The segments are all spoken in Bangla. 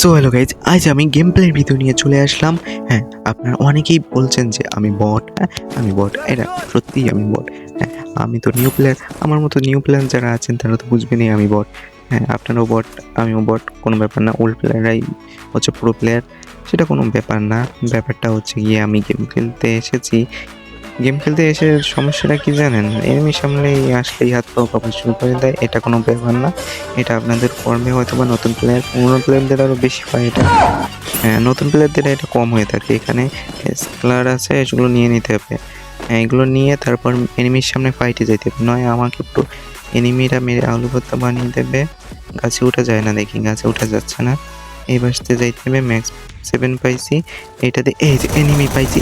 সো হ্যালো গাইজ আজ আমি গেম প্লের ভিডিও নিয়ে চলে আসলাম। হ্যাঁ আপনারা অনেকেই বলছেন যে আমি বট হ্যাঁ আমি বট এটা সত্যিই আমি বট হ্যাঁ আমি তো নিউ প্লেয়ার আমার মতো নিউ প্লেয়ার যারা আছেন তারা তো বুঝবেনই আমি বট হ্যাঁ আপনারাও বট আমিও বট কোনো ব্যাপার না ওল্ড প্লেয়াররাই হচ্ছে প্রো প্লেয়ার সেটা কোনো ব্যাপার না, ব্যাপারটা হচ্ছে গিয়ে আমি গেম খেলতে এসেছি গেম খেলতে এসে সমস্যাটা কি জানেন? এনিমি সামনে আসলেই হাত পাও কাপড় শুরু করে দেয়, এটা কোনো ব্যাপার না। এটা আপনাদের ফর্মে হয়তো বা নতুন প্লেয়ার পুরোনো প্লেয়ারদের আরও বেশি হয় এটা। হ্যাঁ নতুন প্লেয়ারদের এটা কম হয়ে থাকে। এখানে স্কেলার আছে, এগুলো নিয়ে নিতে হবে। হ্যাঁ এগুলো নিয়ে তারপর এনিমির সামনে ফাইটে যেতে হবে। নয়, আমাকে একটু এনিমিরা মেরে আলু ভর্তা বানিয়ে দেবে। গাছে উঠা যায় না দেখি, গাছে উঠা যাচ্ছে না। এই বাসতে যাইতে হবে ম্যাক্স সেভেন পাইছি, এইটাতে এই যে এনিমি পাইছি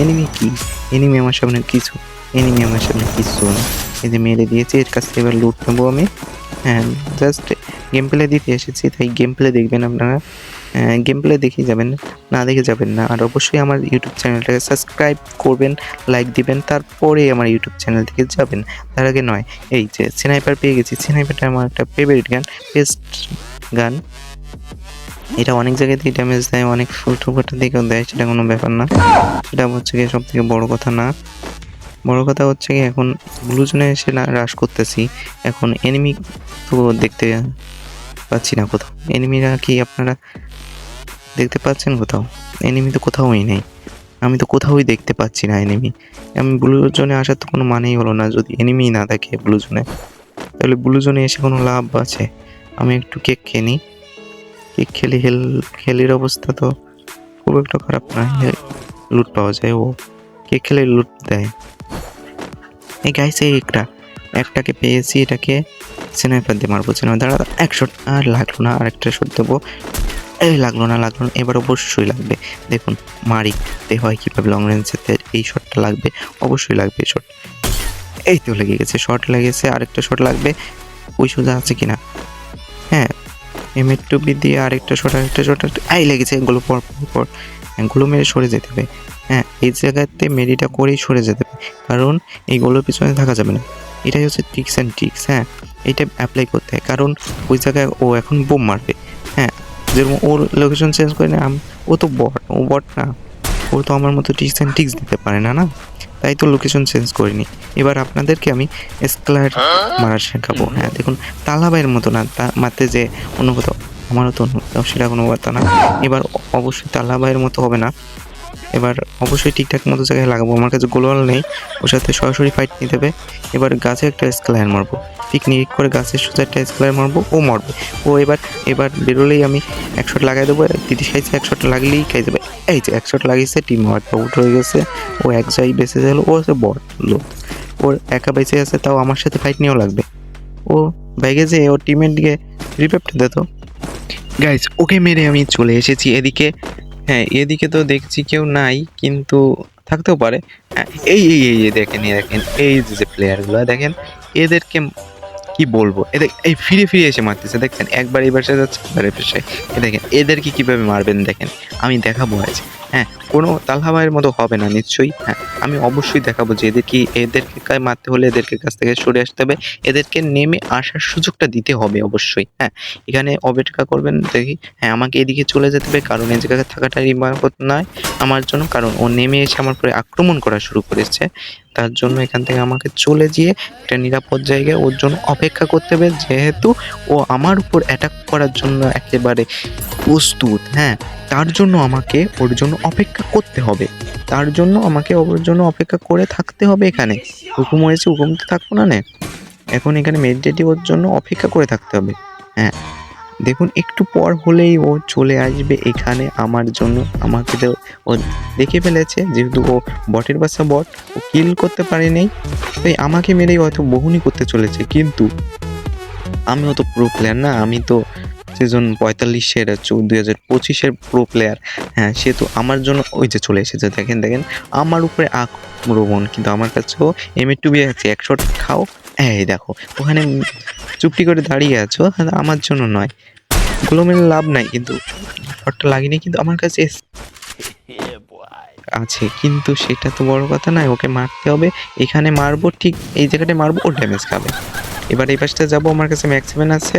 এনিমি কি? এনিমি আমার সামনে কিছু এনিমি আমার সামনে কিছু না। এই যে মেরে দিয়েছি, এর কাছ থেকে এবার লুট নেব আমি। হ্যাঁ জাস্ট গেম প্লে দিতে এসেছি, তাই গেম প্লে দেখবেন আপনারা। গেম প্লে দেখেই যাবেন, না দেখে যাবেন না। আর অবশ্যই আমার ইউটিউব চ্যানেলটাকে সাবস্ক্রাইব করবেন লাইক দিবেন তারপরে আমার ইউটিউব চ্যানেল থেকে যাবেন। তার আগে নয়, এই যে স্নাইপার পেয়ে গেছি। স্নাইপারটা আমার একটা ফেভারিট গান বেস্ট গান এটা অনেক জায়গাতেই ড্যামেজ দেয়, অনেক ফুলটুকাটা দিকেও দেয়, সেটা কোনো ব্যাপার না। সেটা হচ্ছে গিয়ে সব থেকে বড় কথা না। বড় কথা হচ্ছে কি এখন ব্লু জোনে এসে না হ্রাস করতেছি। এখন এনিমি তো দেখতে পাচ্ছি না কোথাও। এনিমিরা কি আপনারা দেখতে পাচ্ছেন কোথাও? এনিমি তো কোথাওই নেই। আমি তো কোথাওই দেখতে পাচ্ছি না এনিমি আমি ব্লু জোনে আসার তো কোনো মানেই হলো না। যদি এনিমি না থাকে ব্লু জোনে তাহলে ব্লু জোনে এসে কোনো লাভ আছে? আমি একটু কেক খেয়ে নিই। কেক খেলি হেল, খেলির অবস্থা তো খুব একটা খারাপ না। লুট পাওয়া যায়, ও কে খেলে লুট দেয়। এই গাইছে একটা, একটাকে পেয়েছি, এটাকে স্নাইপার দিয়ে মারবো। স্নাইপার দাঁড়া এক শট আর লাগল না, আর একটা শট দেবো। এই লাগল না লাগল না, এবার অবশ্যই লাগবে। দেখুন মারি তে হয় কীভাবে লং রেঞ্জেতে এই শটটা লাগবে, অবশ্যই লাগবে এই শট এই তো লেগে গেছে শট লেগেছে, আরেকটা শট লাগবে। ওই সোজা আছে কিনা? হ্যাঁ এম এর টু বি দিয়ে আরেকটা শট আরেকটা শট আই লেগেছে এগুলো পর পর পর। হ্যাঁ, গুলো মেরে সরে যেতে হবে। হ্যাঁ এই জায়গাতে মেরিটা করেই সরে যেতে হবে। কারণ এইগুলোর পিছনে থাকা যাবে না। এটাই হচ্ছে ট্রিক্স অ্যান্ড ট্রিক্স হ্যাঁ। এটা অ্যাপ্লাই করতে হয়। কারণ ওই জায়গায় ও এখন বোম মারবে। হ্যাঁ যেরকম ওর লোকেশন চেঞ্জ করে না ও তো বট ও বট না। ও তো আমার মতো ট্রিক্স অ্যান্ড ট্রিক্স দিতে পারে না না? তাই তো লোকেশন চেঞ্জ করিনি। এবার আপনাদেরকে আমি স্কেলার মারা শেখাবো। হ্যাঁ দেখুন তালাবাইয়ের মতো না তা- মারতে যে অনুভূত আমারও তো অনুভূত সেটা কোনো বার্তা না। এবার অবশ্যই তালাবাইয়ের মতো হবে না। এবার অবশ্যই ঠিকঠাক মতো জায়গায় লাগাবো। আমার কাছে গোলওয়াল নেই, ওর সাথে সরাসরি ফাইট নিতে হবে। এবার গাছে একটা স্কেলার মারবো। পিকনিক করে গাছের সোজা একটা স্কেলার মারবো, ও মারবে। ও এবার এবার বেরোলেই আমি এক শট লাগাই দেবো। তিরিশ খাইছে এক শট লাগলেই খাই যাবে এই যে এক শট লাগিয়েছে টিম ওয়ার্ক আউট হয়ে গেছে। ও এক জায়গায় বেঁচে গেল, ও হচ্ছে বট লোক ওর একা বেঁচে আছে, তাও আমার সাথে ফাইট নিয়েও লাগবে। ও ব্যাগে যে ওর টিমের দিকে রিপেপ্ট দে তো গাইজ ওকে মেরে আমি চলে এসেছি। এদিকে হ্যাঁ এদিকে তো দেখছি কেউ নাই, কিন্তু থাকতেও পারে। এই এই এই দেখেন এই দেখেন, এই যে প্লেয়ারগুলো দেখেন, এদেরকে কি বলব? এদের, এই ফিরে ফিরে এসে মারতেছে, দেখছেন? একবার এই সে যাচ্ছে, একবার এই দেখেন, এদেরকে কীভাবে মারবেন, দেখেন? আমি দেখাবো আজ। হ্যাঁ কোনো তালহাবাইয়ের মতো হবে না, নিশ্চয়ই হ্যাঁ। আমি অবশ্যই দেখাবো যে এদের কি এদেরকে মারতে হলে এদেরকে কাছ থেকে সরে আসতে হবে। এদেরকে নেমে আসার সুযোগটা দিতে হবে অবশ্যই হ্যাঁ। এখানে অপেক্ষা করবেন, দেখি হ্যাঁ আমাকে এদিকে চলে যেতে হবে, কারণ এই জায়গায় থাকাটা নিরাপদ নয় আমার জন্য, কারণ ও নেমে এসে আমার পরে আক্রমণ করা শুরু করেছে। তার জন্য এখান থেকে আমাকে চলে গিয়ে একটা নিরাপদ জায়গায় ওর জন্য অপেক্ষা করতে হবে, যেহেতু ও আমার উপর অ্যাটাক করার জন্য একেবারে প্রস্তুত হ্যাঁ। তার জন্য আমাকে ওর জন্য অপেক্ষা করতে হবে। তার জন্য আমাকে ওর জন্য অপেক্ষা করে থাকতে হবে এখানে। হুকুম হয়েছে, হুকুম তো থাকব না নে। এখন এখানে মেডিটেটিভ ওর জন্য অপেক্ষা করে থাকতে হবে। হ্যাঁ। দেখুন, একটু পর হলেই ও চলে আসবে এখানে আমার জন্য। আমাকে তো ও দেখে ফেলেছে, যেহেতু ও বটের বাসা বট, ও কিল করতে পারেনি তাই আমাকে মেরেই হয়তো বহুনি করতে চলেছে। কিন্তু আমিও তো প্রো প্লেয়ার না, আমি তো সিজন পঁয়তাল্লিশের দুই হাজার পঁচিশের প্রো প্লেয়ার হ্যাঁ সে তো আমার জন্য ওই যে চলে এসেছে। দেখেন দেখেন আমার উপরে আক্রমণ কিন্তু আমার কাছেও এম এ টু বি আছে একশো খাও। এই দেখো ওখানে চুপটি করে দাঁড়িয়ে আছো হ্যাঁ, আমার জন্য নয়। গুলো লাভ নাই কিন্তু শটটা লাগেনি কিন্তু আমার কাছে আছে কিন্তু সেটা তো বড় কথা নয় ওকে মারতে হবে। এখানে মারবো ঠিক এই জায়গাটায় মারবো ও ড্যামেজ খাবে। এবার এই পাশটা যাব আমার কাছে ম্যাক্সিমাম আছে।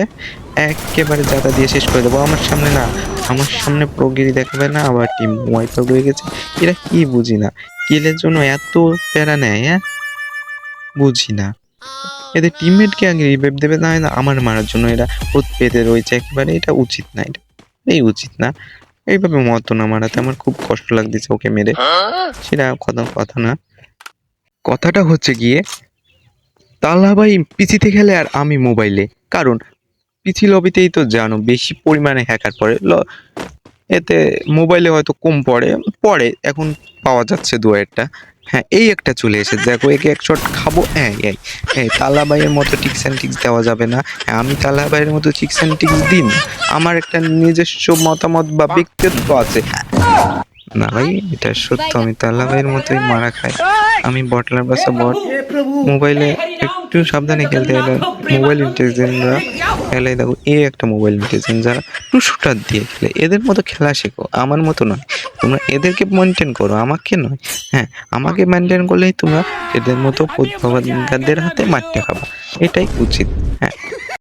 একেবারে জাতা দিয়ে শেষ করে দেবো। আমার সামনে না আমার সামনে প্রোগিরি দেখাবে না আবার টিম ওয়াইপ আউট হয়ে গেছে। এরা কি বুঝি না? কিলের জন্য এত প্যারা নেয় হ্যাঁ বুঝি না। এদের টিমমেটকে আগে রিভাইভ দেবে না হয় না আমার মারার জন্য এরা পেতে রয়েছে। একেবারে এটা উচিত না এটা এই উচিত না। এইভাবে মত না মারাতে আমার খুব কষ্ট লাগতেছে ওকে মেরে। সেটা কথা কথা না। কথাটা হচ্ছে গিয়ে তাল্লা ভাই পিসিতে খেলে আর আমি মোবাইলে। কারণ পিসি লবিতেই তো জানো, বেশি পরিমাণে হ্যাকার পড়ে। এতে মোবাইলে হয়তো কম পড়ে পড়ে, এখন পাওয়া যাচ্ছে দু একটা। হ্যাঁ এই একটা চলে এসেছে। দেখো, একে এক শট খাব। হ্যাঁ এই হ্যাঁ তালা ভাইয়ের মতো টিক্স অ্যান্ড টিক্স দেওয়া যাবে না। হ্যাঁ আমি তালা ভাইয়ের মতো টিক্স অ্যান্ড টিক্স দিন। আমার একটা নিজস্ব মতামত বা ব্যক্তিত্ব আছে। না ভাই, এটা সত্য, আমি তালা ভাইয়ের মতোই মারা খাই। আমি বটলার বাসা বট মোবাইলে একটু সাবধানে খেলতে গেলে মোবাইল ইন্টেলিজেন্সরা খেলে দেখো, এ একটা মোবাইল ইন্টেলিজেন্স যারা টু শুটার দিয়ে খেলে। এদের মতো খেলা শেখো, আমার মতো নয়। তোমরা এদেরকে মেনটেন করো, আমাকে নয়। হ্যাঁ আমাকে মেনটেন করলেই তোমরা এদের মতো প্রতিভাবাদের হাতে মারতে খাবা। এটাই উচিত হ্যাঁ।